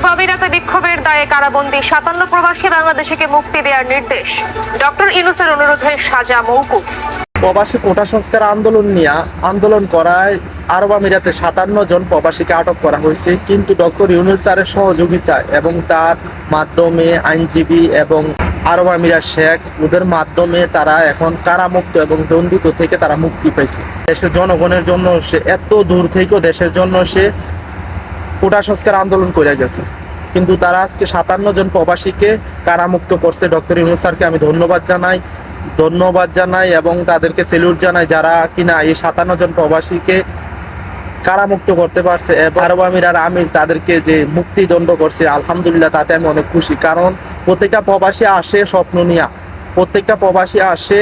আরব বিক্ষোভের দায়ে কারাবন্দী সাতান্ন প্রবাসী বাংলাদেশিকে মুক্তি দেওয়ার নির্দেশ। ডক্টর ইনুসের অনুরোধে সাজা মৌকুফ প্রবাসী কোটা সংস্কার আন্দোলন নিয়ে আন্দোলন করায় আরব আমিরাতে সাতান্ন জন প্রবাসীকে আটক করা হয়েছে। কিন্তু ডক্টর ইউনুস স্যারের সহযোগিতায় এবং তার মাধ্যমে আইনজীবী এবং আরব আমিরাত শেখ, ওদের মাধ্যমে তারা এখন কারামুক্ত এবং দণ্ডিত থেকে তারা মুক্তি পেয়েছে দেশের জনগণের জন্য সে এত দূর থেকেও দেশের জন্য সে কোটা সংস্কার আন্দোলন করে গেছে। কিন্তু তারা আজকে সাতান্ন জন প্রবাসীকে কারামুক্ত করছে। ডক্টর ইউনুস স্যারকে আমি ধন্যবাদ জানাই ধন্যবাদ জানাই এবং তাদেরকে সেলুট জানাই যারা কিনা এই সাতান্ন জন প্রবাসীকে কারামুক্ত করতে পারছে। আরব আমির আর আমির তাদেরকে যে মুক্তিদণ্ড করছে, আলহামদুলিল্লাহ তাতে আমি অনেক খুশি। কারণ প্রত্যেকটা প্রবাসী আসে স্বপ্ন নিয়ে। প্রত্যেকটা প্রবাসী আসে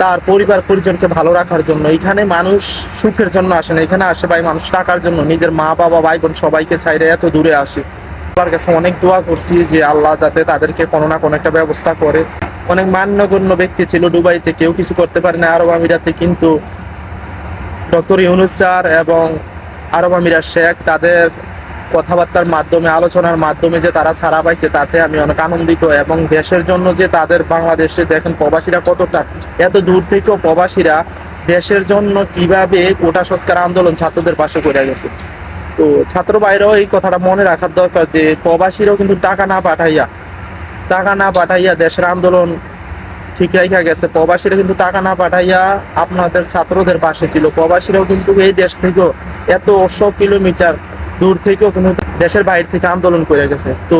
তার পরিবার পরিজনকে ভালো রাখার জন্য। এখানে মানুষ সুখের জন্য আসে না। এখানে আসে ভাই মানুষ টাকার জন্য। নিজের মা, বাবা, ভাই বোন সবাইকে ছাইরে এত দূরে আসে। তার কাছে অনেক দোয়া করছি যে আল্লাহ যাতে তাদেরকে কোনো না কোনো একটা ব্যবস্থা করে। অনেক মান্যগণ্য ব্যক্তি ছিল দুবাইতে। কেউ কিছু করতে পারে না আরব আমিরাতে, কিন্তু ডক্টর ইউনুস এবং আরব আমিরাত শেখ তাদের কথাবার্তার মাধ্যমে, আলোচনার মাধ্যমে যে তারা ছাড়া পাইছে, তাতে আমি অনেক আনন্দিত এবং দেশের জন্য যে তাদের বাংলাদেশে দেখেন প্রবাসীরা কতটা, এত দূর থেকেও প্রবাসীরা দেশের জন্য কীভাবে কোটা সংস্কার আন্দোলন ছাত্রদের পাশে করে গেছে। তো ছাত্র বাইরেও এই কথাটা মনে রাখার দরকার যে প্রবাসীরাও কিন্তু টাকা না পাঠাইয়া, টাকা না পাঠাইয়া দেশের আন্দোলন ঠিক রাখা গেছে। প্রবাসীরা কিন্তু টাকা না পাঠাইয়া আপনাদের ছাত্রদের পাশে ছিল। প্রবাসীরাও কিন্তু এই দেশ থেকেও এত অশো কিলোমিটার দূর থেকেও কিন্তু দেশের বাইরে থেকে আন্দোলন করে গেছে। তো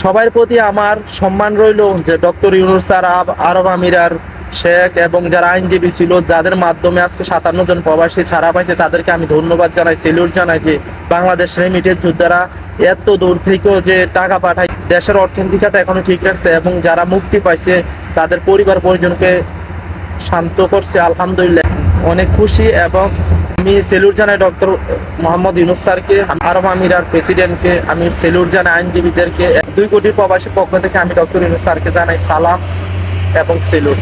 সবার প্রতি আমার সম্মান রইল যে ডক্টর ইউনুস স্যার আরব আমিরার শেখ এবং যারা আইনজীবী ছিল, যাদের মাধ্যমে আজকে সাতান্ন জন প্রবাসী ছাড়া পাইছে, তাদেরকে আমি ধন্যবাদ জানাই সেলিউট জানাই যে বাংলাদেশ রেমিটের যোদ্ধারা এত দূর থেকেও যে টাকা পাঠায়, দেশের অর্থনৈতিক এখনও ঠিক রাখছে এবং যারা মুক্তি পাইছে, তাদের পরিবার পরিজনকে শান্ত করছে, আলহামদুলিল্লাহ। অনেক খুশি এবং আমি সেলুর জানাই ডক্টর মোহাম্মদ ইউনুস স্যারকে, আরব আমিরার প্রেসিডেন্টকে, আমি সেলুর জানাই আইনজীবীদেরকে, দুই কোটির প্রবাসী পক্ষ থেকে আমি ডক্টর ইউনুস স্যারকে জানাই সালাম এবং সেলুট।